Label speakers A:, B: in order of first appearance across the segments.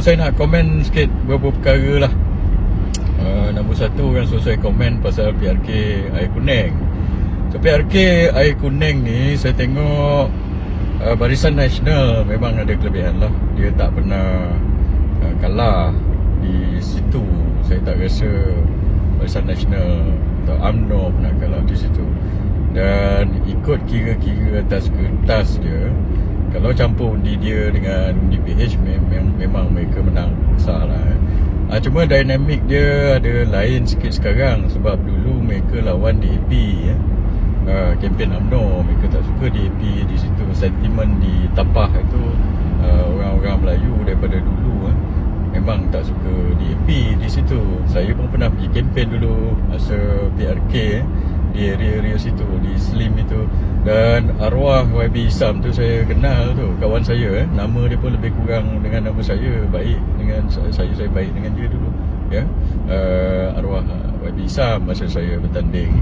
A: Saya nak komen sikit beberapa perkara lah. Uh, Nombor satu kan so saya komen pasal PRK air kuning So PRK air kuning ni saya tengok uh, Barisan Nasional memang ada kelebihan lah. Dia tak pernah uh, kalah di situ. Saya tak rasa Barisan Nasional atau UMNO pernah kalah di situ. Dan ikut kira-kira atas kertas dia kalau campur undi dia dengan undi PH memang, memang mereka menang besar lah eh. ha, Cuma dinamik dia ada lain sikit sekarang Sebab dulu mereka lawan DAP ya. ha, Kempen UMNO Mereka tak suka DAP di situ Sentimen di Tapah itu uh, Orang-orang Melayu daripada dulu eh. Memang tak suka DAP di situ Saya pun pernah pergi kempen dulu Masa PRK eh di area-area situ di dan arwah YB Isam tu saya kenal tu kawan saya eh. Nama dia pun lebih kurang dengan nama saya baik dengan saya saya baik dengan dia dulu ya. Uh, arwah YB Isam masa saya bertanding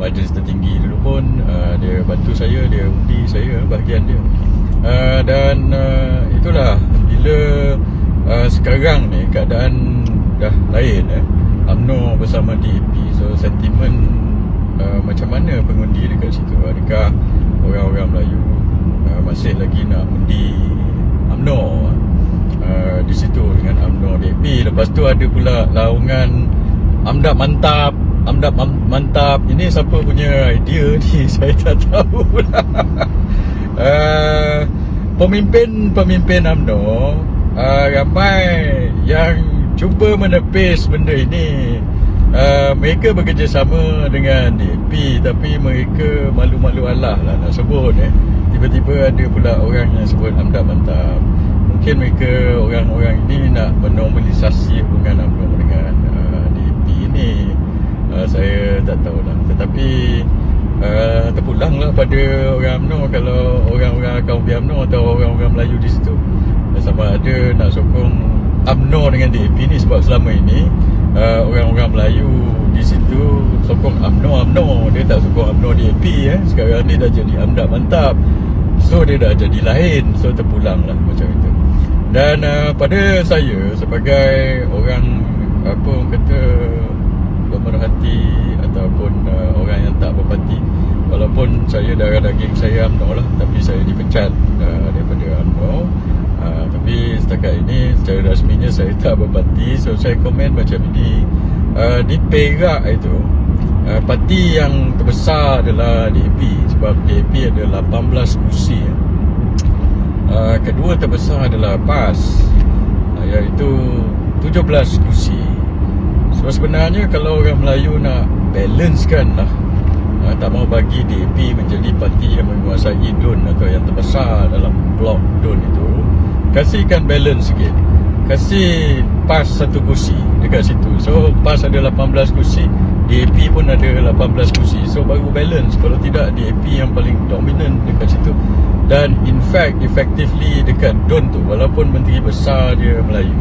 A: majlis tertinggi dulu pun uh, dia bantu saya dia undi saya bahagian dia. Uh, dan uh, itulah bila uh, sekarang ni keadaan dah lain eh. UMNO bersama DAP so sentimen uh, macam mana pengundi dekat situ? Adakah orang-orang Melayu uh, masih lagi nak undi UMNO? Uh, di situ dengan UMNO DAP lepas tu ada pula laungan Amdap Mantap Amdap Mantap. Ini siapa punya idea ni? Saya tak tahu lah uh, pemimpin-pemimpin UMNO uh, ramai yang cuba menepis benda ini uh, mereka bekerjasama dengan DP tapi mereka malu-malu Allah lah nak sebut eh. Tiba-tiba ada pula orang yang sebut amdap mantap. Mungkin mereka orang-orang ini nak menormalisasi hubungan UMNO dengan uh, DP ini. Uh, saya tak tahu lah. Tetapi uh, terpulanglah pada orang UMNO kalau orang-orang kaum UMNO atau orang-orang Melayu di situ. Sama ada nak sokong UMNO dengan DAP ni sebab selama ini uh, orang-orang Melayu di situ sokong UMNO UMNO dia tak sokong UMNO DAP eh. Sekarang ni dah jadi AMDAP mantap. So dia dah jadi lain. So terpulang lah macam itu. Dan uh, pada saya sebagai orang apa orang kata pemerhati ataupun uh, orang yang tak berparti walaupun saya darah daging saya UMNO lah tapi saya dipecat uh, daripada UMNO uh, tapi setakat ini secara rasminya saya tak berparti so saya komen macam ini uh, di Perak itu uh, parti yang terbesar adalah DAP sebab DAP ada 18 kursi. Uh, kedua terbesar adalah PAS uh, iaitu 17 kursi. So sebenarnya kalau orang Melayu nak balancekan lah uh, tak mau bagi DAP menjadi parti yang menguasai DUN atau yang terbesar dalam blok DUN itu Kasihkan balance sikit Kasih PAS satu kursi dekat situ. So PAS ada 18 kursi DAP pun ada 18 kursi. So baru balance. Kalau tidak DAP yang paling dominant dekat situ. Dan in fact Effectively dekat DON tu Walaupun menteri besar dia Melayu.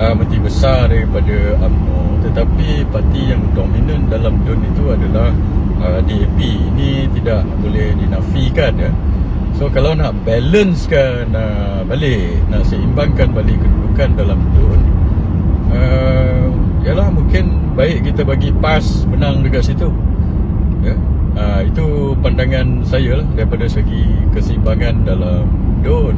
A: Uh, Menteri besar daripada UMNO. Tetapi parti yang dominan dalam DON itu adalah uh, DAP Ini tidak boleh dinafikan ya So kalau nak balancekan uh, balik Nak seimbangkan balik kedudukan dalam tun uh, Yalah mungkin baik kita bagi PAS menang dekat situ. Ya? uh, Itu pandangan saya lah Daripada segi keseimbangan dalam DUN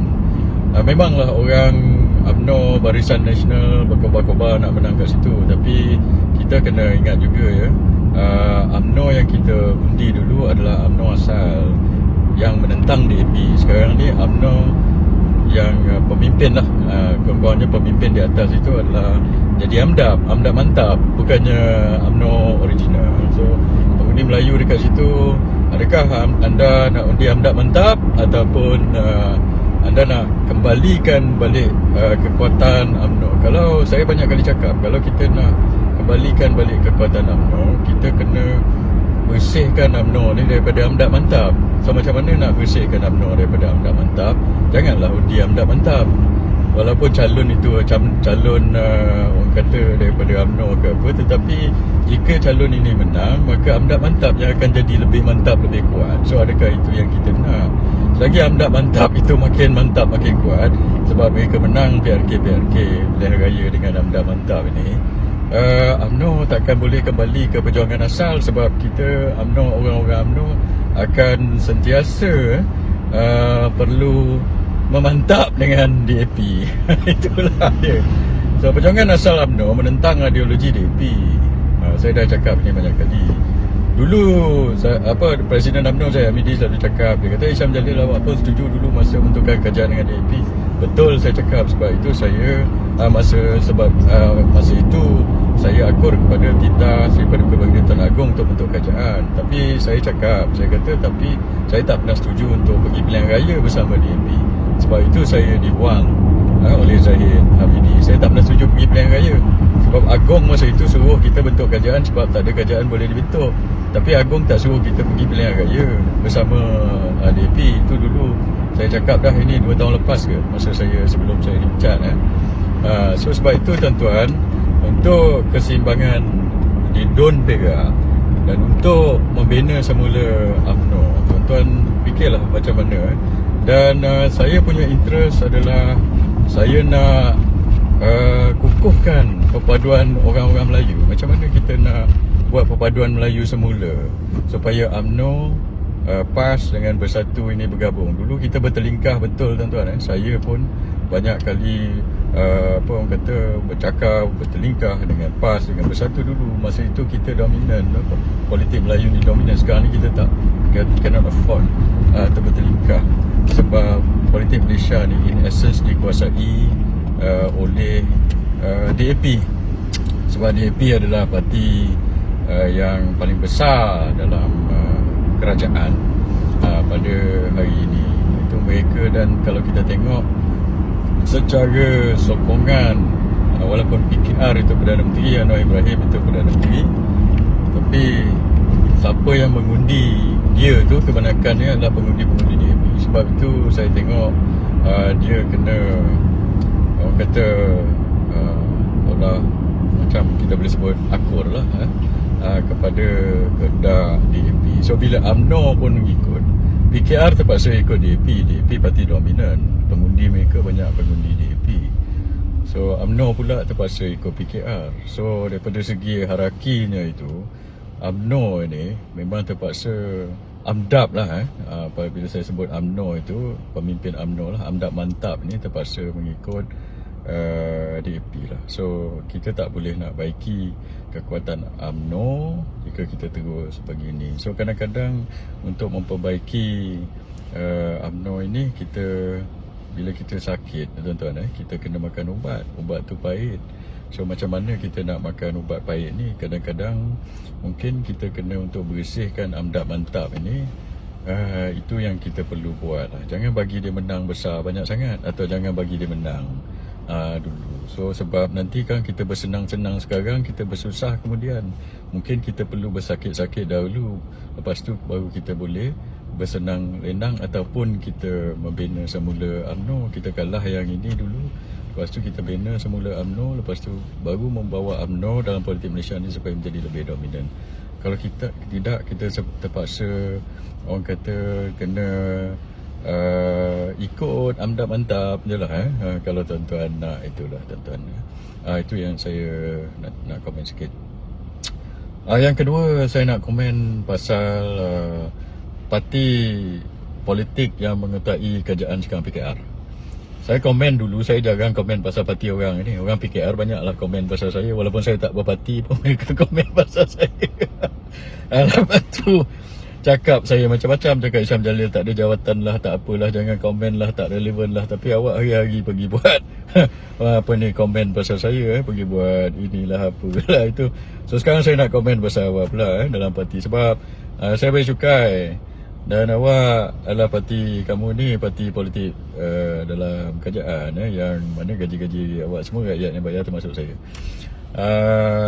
A: uh, Memanglah orang UMNO Barisan Nasional Berkobar-kobar nak menang kat situ. Tapi kita kena ingat juga ya uh, UMNO yang kita undi dulu adalah UMNO asal yang menentang DAP sekarang ni UMNO yang uh, pemimpin lah. Uh, kawan-kawannya pemimpin di atas itu adalah jadi AMDAP AMDAP mantap bukannya UMNO original. So pengundi Melayu dekat situ adakah anda nak undi AMDAP mantap ataupun uh, anda nak kembalikan balik uh, kekuatan UMNO kalau saya banyak kali cakap kalau kita nak kembalikan balik kekuatan UMNO kita kena bersihkan UMNO ni daripada AMDAP mantap. So macam mana nak bersihkan UMNO daripada AMDAP mantap? Janganlah undi AMDAP mantap. Walaupun calon itu macam calon uh, orang kata daripada UMNO ke apa tetapi jika calon ini menang maka amdap mantap yang akan jadi lebih mantap lebih kuat. So adakah itu yang kita nak? Selagi amdap mantap itu makin mantap makin kuat sebab mereka menang PRK PRK pilihan raya dengan amdap mantap ini uh, UMNO takkan boleh kembali ke perjuangan asal sebab kita UMNO orang-orang UMNO akan sentiasa uh, perlu memantap dengan DAP itulah dia. So perjuangan asal UMNO menentang ideologi DAP uh, saya dah cakap ni banyak kali. Dulu saya, apa Presiden UMNO saya Hamidi selalu cakap dia kata Isyam Jalil awak pun setuju dulu masa bentukan kerajaan dengan DAP. Betul saya cakap. Sebab itu saya uh, masa sebab uh, masa itu saya akur kepada titah daripada Kebangsaan Tan Agong untuk bentuk kerajaan. Tapi saya cakap saya kata tapi saya tak pernah setuju untuk pergi pilihan raya bersama DAP. Sebab itu saya dibuang uh, oleh Zahid Hamidi. Saya tak pernah setuju pergi pilihan raya. Sebab Agong masa itu suruh kita bentuk kerajaan sebab tak ada kerajaan boleh dibentuk. Tapi Agong tak suruh kita pergi pilihan raya bersama ADP itu dulu. Saya cakap dah ini 2 tahun lepas ke masa saya sebelum saya dipecat eh. Uh, so sebab itu tuan-tuan untuk keseimbangan di Don Pega dan untuk membina semula UMNO tuan-tuan fikirlah macam mana eh. dan uh, saya punya interest adalah saya nak uh, kukuhkan perpaduan orang-orang Melayu macam mana kita nak buat perpaduan Melayu semula supaya UMNO uh, PAS dengan Bersatu ini bergabung dulu kita bertelingkah betul tuan-tuan eh. saya pun banyak kali uh, apa orang kata bercakap bertelingkah dengan PAS dengan Bersatu dulu. Masa itu kita dominan apa, politik Melayu ni dominan. Sekarang ni kita tak cannot afford uh, bertelingkah. Sebab politik Malaysia ni in essence dikuasai uh, oleh uh, DAP sebab DAP adalah parti uh, yang paling besar dalam uh, kerajaan uh, pada hari ini. Itu mereka dan kalau kita tengok secara sokongan uh, walaupun PKR itu Perdana Menteri Anwar Ibrahim itu Perdana Menteri tapi siapa yang mengundi dia tu kebanyakannya adalah pengundi-pengundi DAP sebab itu saya tengok uh, dia kena orang kata uh, macam kita boleh sebut akur lah eh, uh, kepada kehendak DAP so bila UMNO pun mengikut PKR terpaksa ikut DAP DAP parti dominan pengundi mereka banyak pengundi DAP so UMNO pula terpaksa ikut PKR so daripada segi harakinya itu UMNO ini memang terpaksa Amdap lah eh. Apabila saya sebut UMNO itu Pemimpin UMNO lah Amdap mantap ni terpaksa mengikut uh, DAP lah. So kita tak boleh nak baiki kekuatan UMNO Jika kita terus begini So kadang-kadang untuk memperbaiki uh, UMNO ini Kita bila kita sakit tuan-tuan eh Kita kena makan ubat Ubat tu pahit So macam mana kita nak makan ubat pahit ni Kadang-kadang mungkin kita kena untuk bersihkan amdap mantap ini uh, Itu yang kita perlu buat lah Jangan bagi dia menang besar banyak sangat Atau jangan bagi dia menang uh, dulu. So sebab nanti kan kita bersenang-senang sekarang, kita bersusah kemudian. Mungkin kita perlu bersakit-sakit dahulu. Lepas tu baru kita boleh bersenang lenang ataupun kita membina semula UMNO. Kita kalah yang ini dulu. Lepas tu kita bina semula UMNO. Lepas tu baru membawa UMNO dalam politik Malaysia ni supaya menjadi lebih dominan. Kalau kita tidak, kita terpaksa orang kata kena uh, ikut amdap mantap je lah eh. Uh, kalau tuan-tuan nak itulah tuan-tuan. Uh, itu yang saya nak, nak komen sikit. Uh, yang kedua saya nak komen pasal uh, parti politik yang mengetahui kerajaan sekarang PKR. Saya komen dulu, saya jarang komen pasal parti orang ini. Orang PKR banyaklah komen pasal saya. Walaupun saya tak berparti pun mereka komen pasal saya. Lepas tu, cakap saya macam-macam cakap Isyam Jalil tak ada jawatan lah tak apalah jangan komen lah tak relevan lah tapi awak hari-hari pergi buat apa ni komen pasal saya eh pergi buat inilah apa lah itu so sekarang saya nak komen pasal awak pula eh dalam parti sebab uh, saya beri cukai dan awak adalah parti kamu ni parti politik uh, dalam kerajaan eh yang mana gaji-gaji awak semua rakyat yang bayar termasuk saya. Uh,